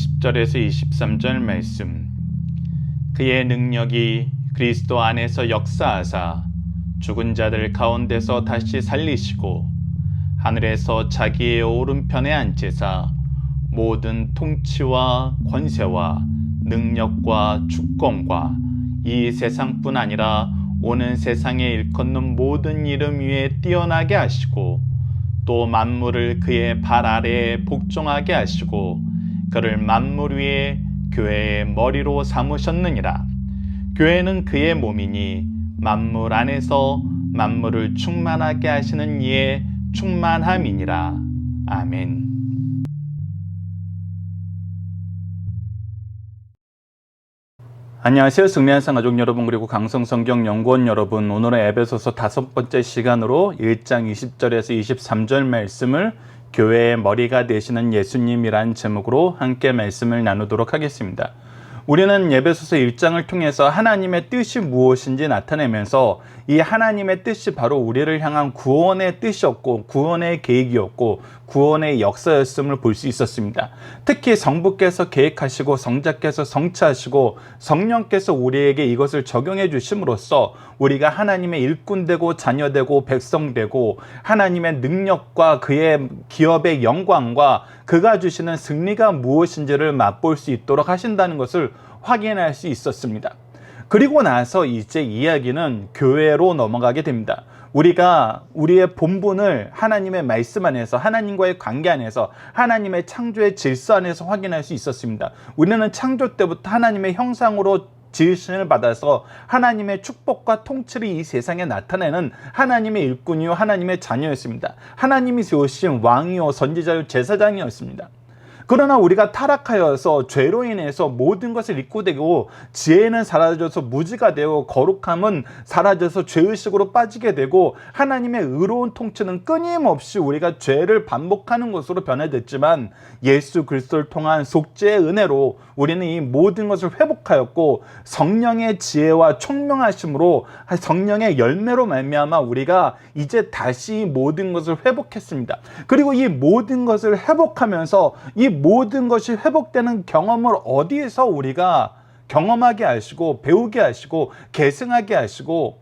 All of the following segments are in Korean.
1장 20절에서 23절 말씀. 그의 능력이 그리스도 안에서 역사하사 죽은 자들 가운데서 다시 살리시고 하늘에서 자기의 오른편에 앉으사 모든 통치와 권세와 능력과 주권과 이 세상뿐 아니라 오는 세상에 일컫는 모든 이름 위에 뛰어나게 하시고 또 만물을 그의 발 아래에 복종하게 하시고 그를 만물 위에 교회의 머리로 삼으셨느니라. 교회는 그의 몸이니 만물 안에서 만물을 충만하게 하시는 이의 충만함이니라. 아멘. 안녕하세요. 승리한 상 가족 여러분 그리고 강성성경 연구원 여러분 오늘은 에베소서 다섯 번째 시간으로 1장 20절에서 23절 말씀을 교회의 머리가 되시는 예수님이란 제목으로 함께 말씀을 나누도록 하겠습니다. 우리는 예배소서 1장을 통해서 하나님의 뜻이 무엇인지 나타내면서 이 하나님의 뜻이 바로 우리를 향한 구원의 뜻이었고 구원의 계획이었고 구원의 역사였음을 볼 수 있었습니다. 특히 성부께서 계획하시고 성자께서 성취하시고 성령께서 우리에게 이것을 적용해 주심으로써 우리가 하나님의 일꾼 되고 자녀 되고 백성 되고 하나님의 능력과 그의 기업의 영광과 그가 주시는 승리가 무엇인지를 맛볼 수 있도록 하신다는 것을 확인할 수 있었습니다. 그리고 나서 이제 이야기는 교회로 넘어가게 됩니다. 우리가 우리의 본분을 하나님의 말씀 안에서 하나님과의 관계 안에서 하나님의 창조의 질서 안에서 확인할 수 있었습니다. 우리는 창조 때부터 하나님의 형상으로 지으심을 받아서 하나님의 축복과 통치를 이 세상에 나타내는 하나님의 일꾼이요 하나님의 자녀였습니다. 하나님이 세우신 왕이요 선지자요 제사장이었습니다. 그러나 우리가 타락하여서 죄로 인해서 모든 것을 잊고 되고 지혜는 사라져서 무지가 되고 거룩함은 사라져서 죄의식으로 빠지게 되고 하나님의 의로운 통치는 끊임없이 우리가 죄를 반복하는 것으로 변해됐지만 예수 그리스도를 통한 속죄의 은혜로 우리는 이 모든 것을 회복하였고 성령의 지혜와 총명하심으로 성령의 열매로 말미암아 우리가 이제 다시 모든 것을 회복했습니다. 그리고 이 모든 것을 회복하면서 이 모든 것이 회복되는 경험을 어디에서 우리가 경험하게 하시고 배우게 하시고 계승하게 하시고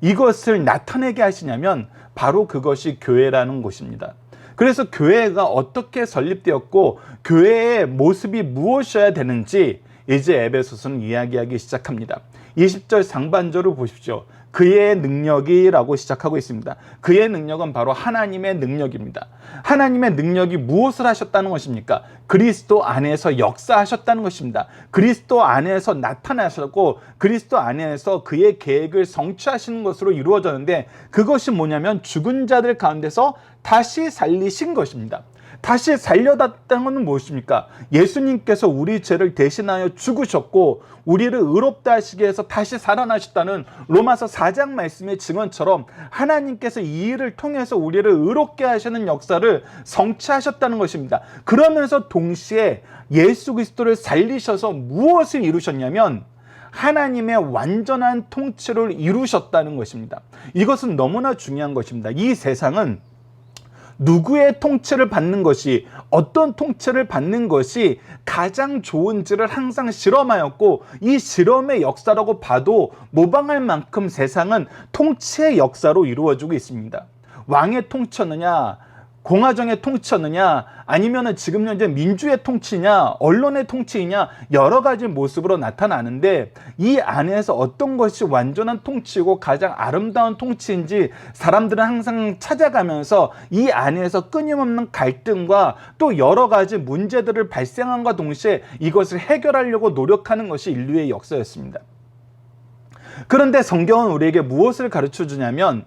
이것을 나타내게 하시냐면 바로 그것이 교회라는 곳입니다. 그래서 교회가 어떻게 설립되었고 교회의 모습이 무엇이어야 되는지 이제 에베소서는 이야기하기 시작합니다. 20절 상반절을 보십시오. 그의 능력이라고 시작하고 있습니다. 그의 능력은 바로 하나님의 능력입니다. 하나님의 능력이 무엇을 하셨다는 것입니까? 그리스도 안에서 역사하셨다는 것입니다. 그리스도 안에서 나타나셨고 그리스도 안에서 그의 계획을 성취하시는 것으로 이루어졌는데 그것이 뭐냐면 죽은 자들 가운데서 다시 살리신 것입니다. 다시 살려das다는 것은 무엇입니까? 예수님께서 우리 죄를 대신하여 죽으셨고 우리를 의롭다 하시기 위해서 다시 살아나셨다는 로마서 4장 말씀의 증언처럼 하나님께서 이 일을 통해서 우리를 의롭게 하시는 역사를 성취하셨다는 것입니다. 그러면서 동시에 예수 그리스도를 살리셔서 무엇을 이루셨냐면 하나님의 완전한 통치를 이루셨다는 것입니다. 이것은 너무나 중요한 것입니다. 이 세상은 누구의 통치를 받는 것이 어떤 통치를 받는 것이 가장 좋은지를 항상 실험하였고 이 실험의 역사라고 봐도 모방할 만큼 세상은 통치의 역사로 이루어지고 있습니다. 왕의 통치였느냐 공화정의 통치였느냐 아니면은 지금 현재 민주의 통치냐 언론의 통치이냐 여러 가지 모습으로 나타나는데 이 안에서 어떤 것이 완전한 통치고 가장 아름다운 통치인지 사람들은 항상 찾아가면서 이 안에서 끊임없는 갈등과 또 여러 가지 문제들을 발생함과 동시에 이것을 해결하려고 노력하는 것이 인류의 역사였습니다. 그런데 성경은 우리에게 무엇을 가르쳐 주냐면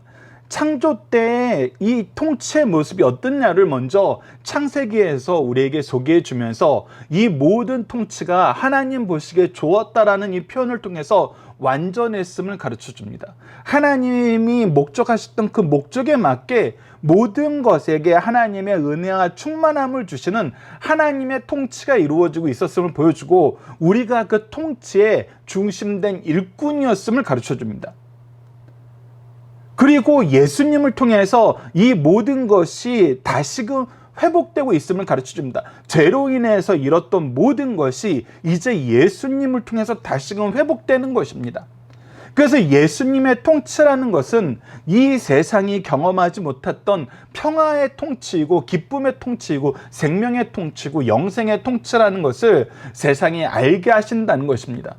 창조 때의 이 통치의 모습이 어떻냐를 먼저 창세기에서 우리에게 소개해 주면서 이 모든 통치가 하나님 보시기에 좋았다라는 이 표현을 통해서 완전했음을 가르쳐 줍니다. 하나님이 목적하셨던 그 목적에 맞게 모든 것에게 하나님의 은혜와 충만함을 주시는 하나님의 통치가 이루어지고 있었음을 보여주고 우리가 그 통치의 중심된 일꾼이었음을 가르쳐 줍니다. 그리고 예수님을 통해서 이 모든 것이 다시금 회복되고 있음을 가르쳐 줍니다. 죄로 인해서 잃었던 모든 것이 이제 예수님을 통해서 다시금 회복되는 것입니다. 그래서 예수님의 통치라는 것은 이 세상이 경험하지 못했던 평화의 통치이고 기쁨의 통치이고 생명의 통치고 영생의 통치라는 것을 세상이 알게 하신다는 것입니다.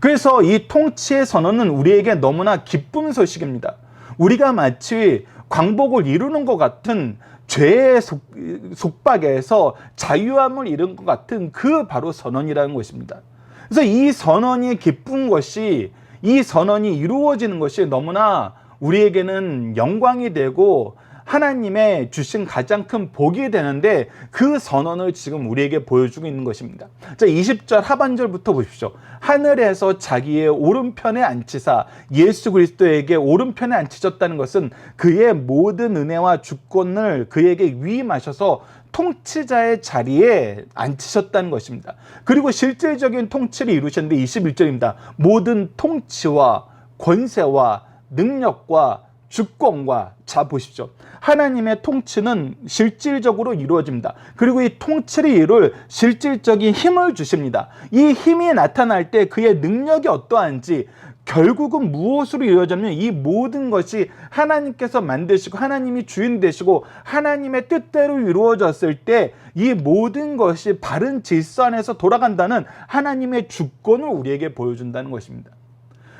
그래서 이 통치의 선언은 우리에게 너무나 기쁜 소식입니다. 우리가 마치 광복을 이루는 것 같은 죄의 속, 박에서 자유함을 이룬 것 같은 그 바로 선언이라는 것입니다. 그래서 이 선언이 기쁜 것이 이 선언이 이루어지는 것이 너무나 우리에게는 영광이 되고 하나님의 주신 가장 큰 복이 되는데 그 선언을 지금 우리에게 보여주고 있는 것입니다. 자, 20절 하반절부터 보십시오. 하늘에서 자기의 오른편에 앉히사 예수 그리스도에게 오른편에 앉히셨다는 것은 그의 모든 은혜와 주권을 그에게 위임하셔서 통치자의 자리에 앉히셨다는 것입니다. 그리고 실질적인 통치를 이루셨는데 21절입니다. 모든 통치와 권세와 능력과 주권과 자 보십시오. 하나님의 통치는 실질적으로 이루어집니다. 그리고 이 통치를 이룰 실질적인 힘을 주십니다. 이 힘이 나타날 때 그의 능력이 어떠한지 결국은 무엇으로 이루어졌냐면 이 모든 것이 하나님께서 만드시고 하나님이 주인 되시고 하나님의 뜻대로 이루어졌을 때 이 모든 것이 바른 질서 안에서 돌아간다는 하나님의 주권을 우리에게 보여준다는 것입니다.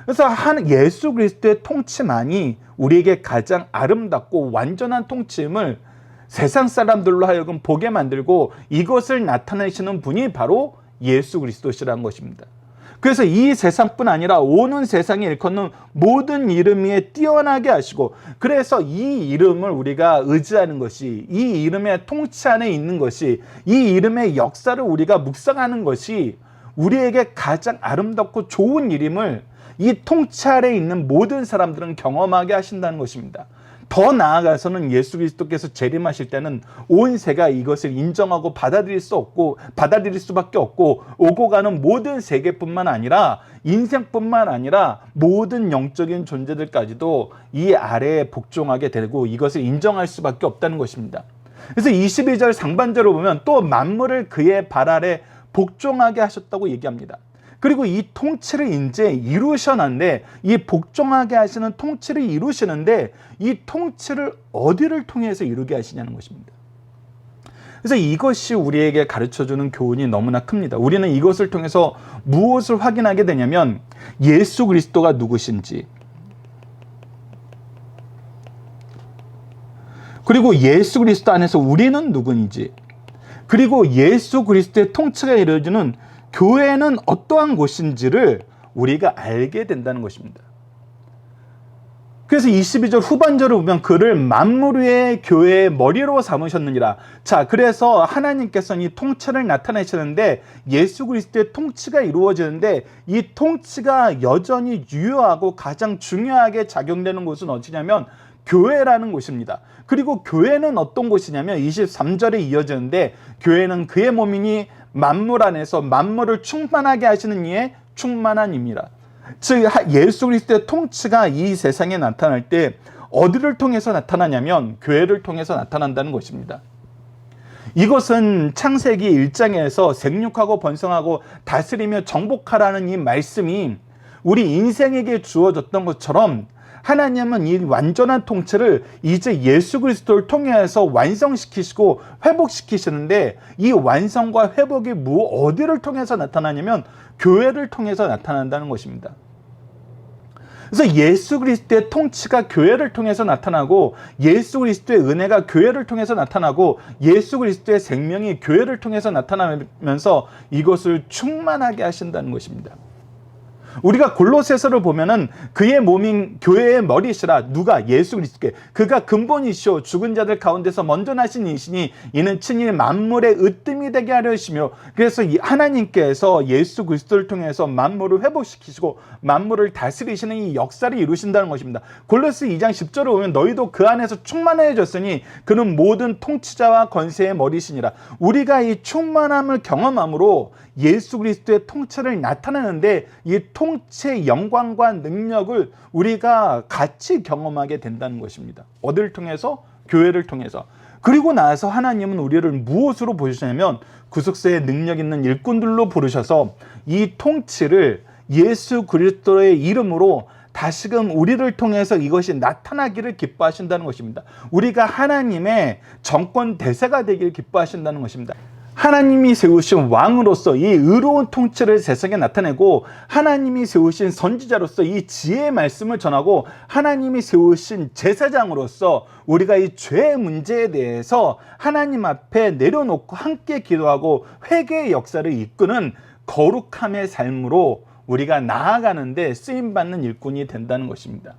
그래서 한 예수 그리스도의 통치만이 우리에게 가장 아름답고 완전한 통치임을 세상 사람들로 하여금 보게 만들고 이것을 나타내시는 분이 바로 예수 그리스도시라는 것입니다. 그래서 이 세상뿐 아니라 오는 세상에 일컫는 모든 이름 위에 뛰어나게 하시고 그래서 이 이름을 우리가 의지하는 것이 이 이름의 통치 안에 있는 것이 이 이름의 역사를 우리가 묵상하는 것이 우리에게 가장 아름답고 좋은 일임을 이 아래 있는 모든 사람들은 경험하게 하신다는 것입니다. 더 나아가서는 예수 그리스도께서 재림하실 때는 온 세가 이것을 인정하고 받아들일 수 없고 받아들일 수밖에 없고 오고 가는 모든 세계뿐만 아니라 인생뿐만 아니라 모든 영적인 존재들까지도 이 아래에 복종하게 되고 이것을 인정할 수밖에 없다는 것입니다. 그래서 22절 상반절을 보면 또 만물을 그의 발 아래 복종하게 하셨다고 얘기합니다. 그리고 이 통치를 이제 이루셨는데 이 복종하게 하시는 통치를 이루시는데 이 통치를 어디를 통해서 이루게 하시냐는 것입니다. 그래서 이것이 우리에게 가르쳐 주는 교훈이 너무나 큽니다. 우리는 이것을 통해서 무엇을 확인하게 되냐면 예수 그리스도가 누구신지 그리고 예수 그리스도 안에서 우리는 누구인지 그리고 예수 그리스도의 통치가 이루어지는 교회는 어떠한 곳인지를 우리가 알게 된다는 것입니다. 그래서 22절 후반절을 보면 그를 만물 위의 교회의 머리로 삼으셨느니라. 자, 그래서 하나님께서는 이 통치를 나타내시는데 예수 그리스도의 통치가 이루어지는데 이 통치가 여전히 유효하고 가장 중요하게 작용되는 곳은 어디냐면 교회라는 곳입니다. 그리고 교회는 어떤 곳이냐면 23절에 이어지는데 교회는 그의 몸이니 만물 안에서 만물을 충만하게 하시는 이의 충만한 입니다. 즉 예수 그리스도의 통치가 이 세상에 나타날 때 어디를 통해서 나타나냐면 교회를 통해서 나타난다는 것입니다. 이것은 창세기 1장에서 생육하고 번성하고 다스리며 정복하라는 이 말씀이 우리 인생에게 주어졌던 것처럼 하나님은 이 완전한 통치를 이제 예수 그리스도를 통해서 완성시키시고 회복시키시는데 이 완성과 회복이 무 어디를 통해서 나타나냐면 교회를 통해서 나타난다는 것입니다. 그래서 예수 그리스도의 통치가 교회를 통해서 나타나고 예수 그리스도의 은혜가 교회를 통해서 나타나고 예수 그리스도의 생명이 교회를 통해서 나타나면서 이것을 충만하게 하신다는 것입니다. 우리가 골로새서를 보면은 그의 몸인 교회의 머리시라 누가 예수 그리스도께 그가 근본이시오 죽은 자들 가운데서 먼저 나신 이시니 이는 친히 만물의 으뜸이 되게 하려 하시며 그래서 하나님께서 예수 그리스도를 통해서 만물을 회복시키시고 만물을 다스리시는 이 역사를 이루신다는 것입니다. 골로새 2장 10절을 보면 너희도 그 안에서 충만해졌으니 그는 모든 통치자와 권세의 머리시니라. 우리가 이 충만함을 경험함으로 예수 그리스도의 통치를 나타내는데 이 통, 통치의 영광과 능력을 우리가 같이 경험하게 된다는 것입니다. 어디를 통해서? 교회를 통해서. 그리고 나서 하나님은 우리를 무엇으로 보시냐면 구속세의 능력 있는 일꾼들로 부르셔서 이 통치를 예수 그리스도의 이름으로 다시금 우리를 통해서 이것이 나타나기를 기뻐하신다는 것입니다. 우리가 하나님의 정권 대세가 되길 기뻐하신다는 것입니다. 하나님이 세우신 왕으로서 이 의로운 통치를 세상에 나타내고 하나님이 세우신 선지자로서 이 지혜의 말씀을 전하고 하나님이 세우신 제사장으로서 우리가 이 죄의 문제에 대해서 하나님 앞에 내려놓고 함께 기도하고 회개의 역사를 이끄는 거룩함의 삶으로 우리가 나아가는데 쓰임 받는 일꾼이 된다는 것입니다.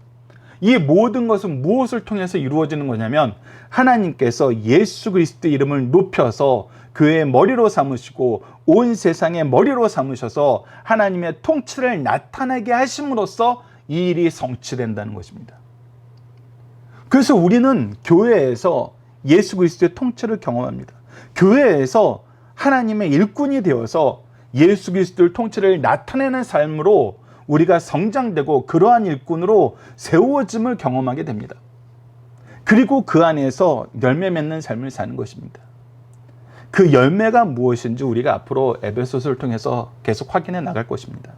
이 모든 것은 무엇을 통해서 이루어지는 거냐면 하나님께서 예수 그리스도 이름을 높여서 교회의 머리로 삼으시고 온 세상의 머리로 삼으셔서 하나님의 통치를 나타내게 하심으로써 이 일이 성취된다는 것입니다. 그래서 우리는 교회에서 예수 그리스도의 통치를 경험합니다. 교회에서 하나님의 일꾼이 되어서 예수 그리스도의 통치를 나타내는 삶으로 우리가 성장되고 그러한 일꾼으로 세워짐을 경험하게 됩니다. 그리고 그 안에서 열매 맺는 삶을 사는 것입니다. 그 열매가 무엇인지 우리가 앞으로 에베소서를 통해서 계속 확인해 나갈 것입니다.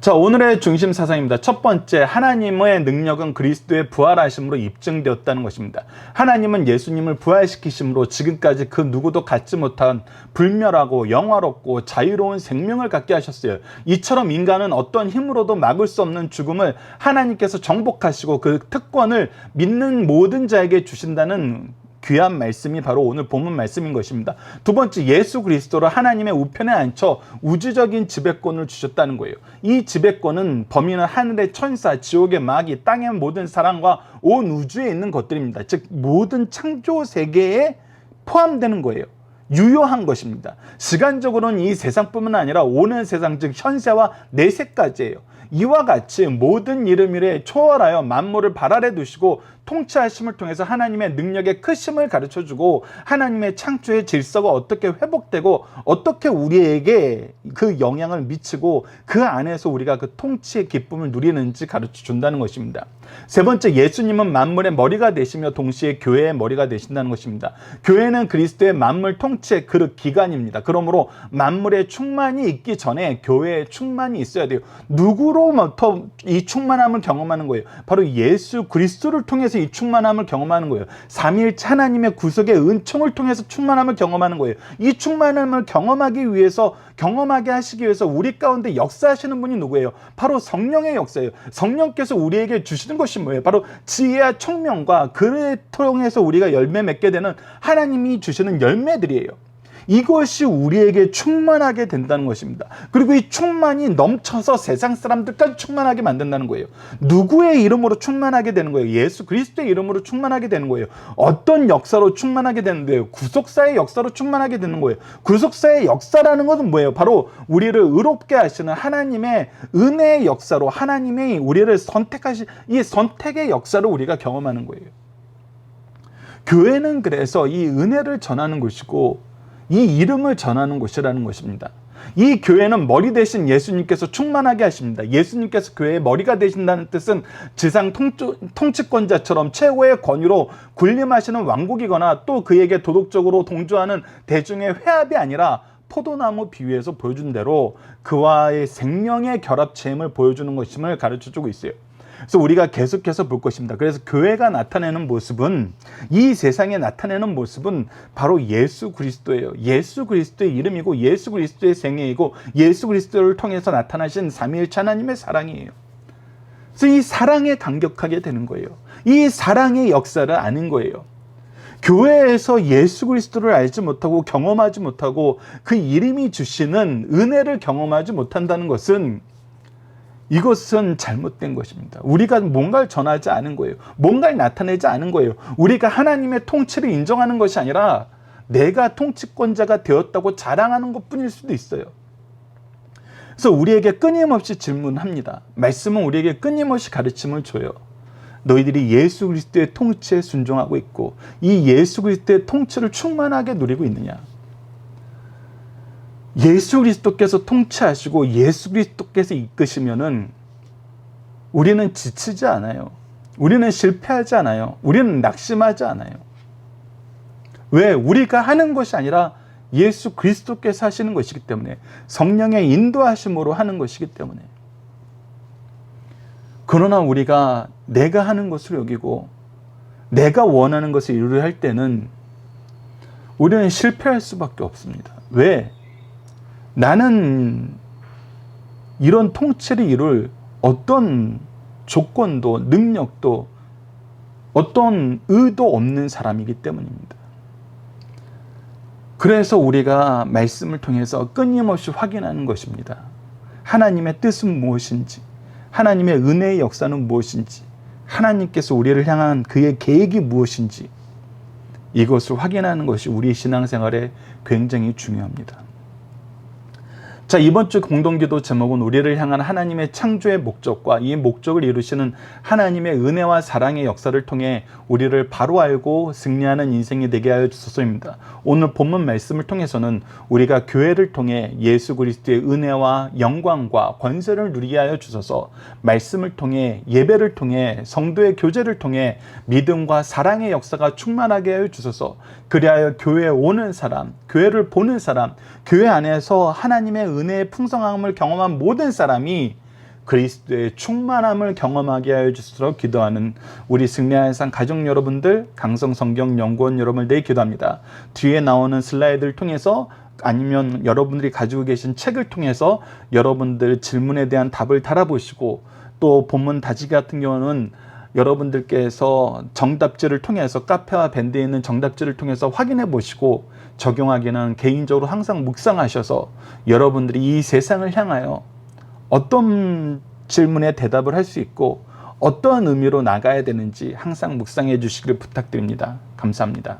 자, 오늘의 중심 사상입니다. 첫 번째, 하나님의 능력은 그리스도의 부활하심으로 입증되었다는 것입니다. 하나님은 예수님을 부활시키심으로 지금까지 그 누구도 갖지 못한 불멸하고 영화롭고 자유로운 생명을 갖게 하셨어요. 이처럼 인간은 어떤 힘으로도 막을 수 없는 죽음을 하나님께서 정복하시고 그 특권을 믿는 모든 자에게 주신다는 귀한 말씀이 바로 오늘 본문 말씀인 것입니다. 두 번째 예수 그리스도를 하나님의 우편에 앉혀 우주적인 지배권을 주셨다는 거예요. 이 지배권은 범인은 하늘의 천사, 지옥의 마귀, 땅의 모든 사랑과 온 우주에 있는 것들입니다. 즉 모든 창조 세계에 포함되는 거예요. 유효한 것입니다. 시간적으로는 이 세상뿐만 아니라 오는 세상 즉 현세와 내세까지예요. 이와 같이 모든 이름 이래 초월하여 만물을 발 아래 두시고 통치하심을 통해서 하나님의 능력의 크심을 가르쳐 주고 하나님의 창조의 질서가 어떻게 회복되고 어떻게 우리에게 그 영향을 미치고 그 안에서 우리가 그 통치의 기쁨을 누리는지 가르쳐 준다는 것입니다. 세 번째 예수님은 만물의 머리가 되시며 동시에 교회의 머리가 되신다는 것입니다. 교회는 그리스도의 만물 통치의 그릇 기관입니다. 그러므로 만물의 충만이 있기 전에 교회의 충만이 있어야 돼요. 누구로부터 이 충만함을 경험하는 거예요? 바로 예수 그리스도를 통해서 이 충만함을 경험하는 거예요. 삼일째 하나님의 구속의 은총을 통해서 충만함을 경험하는 거예요. 이 충만함을 경험하기 위해서 경험하게 하시기 위해서 우리 가운데 역사하시는 분이 누구예요? 바로 성령의 역사예요. 성령께서 우리에게 주시는 것이 뭐예요? 바로 지혜와 청명과 그를 통해서 우리가 열매 맺게 되는 하나님이 주시는 열매들이에요. 이것이 우리에게 충만하게 된다는 것입니다. 그리고 이 충만이 넘쳐서 세상 사람들까지 충만하게 만든다는 거예요. 누구의 이름으로 충만하게 되는 거예요? 예수 그리스도의 이름으로 충만하게 되는 거예요. 어떤 역사로 충만하게 되는데요? 구속사의 역사로 충만하게 되는 거예요. 구속사의 역사라는 것은 뭐예요? 바로 우리를 의롭게 하시는 하나님의 은혜의 역사로 하나님이 우리를 선택하시 이 선택의 역사로 우리가 경험하는 거예요. 교회는 그래서 이 은혜를 전하는 것이고 이 이름을 전하는 곳이라는 것입니다. 이 교회는 머리 대신 예수님께서 충만하게 하십니다. 예수님께서 교회의 머리가 되신다는 뜻은 지상 통치, 통치 권자처럼 최고의 권위로 군림하시는 왕국이거나 또 그에게 도덕적으로 동조하는 대중의 회합이 아니라 포도나무 비유에서 보여준 대로 그와의 생명의 결합체임을 보여주는 것임을 가르쳐 주고 있어요. 그래서 우리가 계속해서 볼 것입니다. 그래서 교회가 나타내는 모습은 이 세상에 나타내는 모습은 바로 예수 그리스도예요. 예수 그리스도의 이름이고 예수 그리스도의 생애이고 예수 그리스도를 통해서 나타나신 삼위일체 하나님의 사랑이에요. 그래서 이 사랑에 감격하게 되는 거예요. 이 사랑의 역사를 아는 거예요. 교회에서 예수 그리스도를 알지 못하고 경험하지 못하고 그 이름이 주시는 은혜를 경험하지 못한다는 것은 이것은 잘못된 것입니다. 우리가 뭔가를 전하지 않은 거예요. 뭔가를 나타내지 않은 거예요. 우리가 하나님의 통치를 인정하는 것이 아니라 내가 통치권자가 되었다고 자랑하는 것 뿐일 수도 있어요. 그래서 우리에게 끊임없이 질문합니다. 말씀은 우리에게 끊임없이 가르침을 줘요. 너희들이 예수 그리스도의 통치에 순종하고 있고 이 예수 그리스도의 통치를 충만하게 누리고 있느냐? 예수 그리스도께서 통치하시고 예수 그리스도께서 이끄시면은 우리는 지치지 않아요. 우리는 실패하지 않아요. 우리는 낙심하지 않아요. 왜? 우리가 하는 것이 아니라 예수 그리스도께서 하시는 것이기 때문에 성령의 인도하심으로 하는 것이기 때문에 그러나 우리가 내가 하는 것을 여기고 내가 원하는 것을 이루려 할 때는 우리는 실패할 수밖에 없습니다. 왜? 나는 이런 통치를 이룰 어떤 조건도 능력도 어떤 의도 없는 사람이기 때문입니다. 그래서 우리가 말씀을 통해서 끊임없이 확인하는 것입니다. 하나님의 뜻은 무엇인지, 하나님의 은혜의 역사는 무엇인지, 하나님께서 우리를 향한 그의 계획이 무엇인지, 이것을 확인하는 것이 우리 신앙생활에 굉장히 중요합니다. 자, 이번 주 공동기도 제목은 우리를 향한 하나님의 창조의 목적과 이 목적을 이루시는 하나님의 은혜와 사랑의 역사를 통해 우리를 바로 알고 승리하는 인생이 되게 하여 주소서입니다. 오늘 본문 말씀을 통해서는 우리가 교회를 통해 예수 그리스도의 은혜와 영광과 권세를 누리게 하여 주소서 말씀을 통해 예배를 통해 성도의 교제를 통해 믿음과 사랑의 역사가 충만하게 하여 주소서 그리하여 교회에 오는 사람, 교회를 보는 사람, 교회 안에서 하나님의 은혜 의 풍성함을 경험한 모든 사람이 그리스도의 충만함을 경험하게 하여 주시도록 기도하는 우리 승리한상 가족 여러분들, 강성 성경 연구원 여러분을 내 기도합니다. 뒤에 나오는 슬라이드를 통해서 아니면 여러분들이 가지고 계신 책을 통해서 여러분들 질문에 대한 답을 달아보시고 또 본문 다지기 같은 경우는 여러분들께서 정답지를 통해서 카페와 밴드에 있는 정답지를 통해서 확인해 보시고 적용하기는 개인적으로 항상 묵상하셔서 여러분들이 이 세상을 향하여 어떤 질문에 대답을 할 수 있고 어떠한 의미로 나가야 되는지 항상 묵상해 주시길 부탁드립니다. 감사합니다.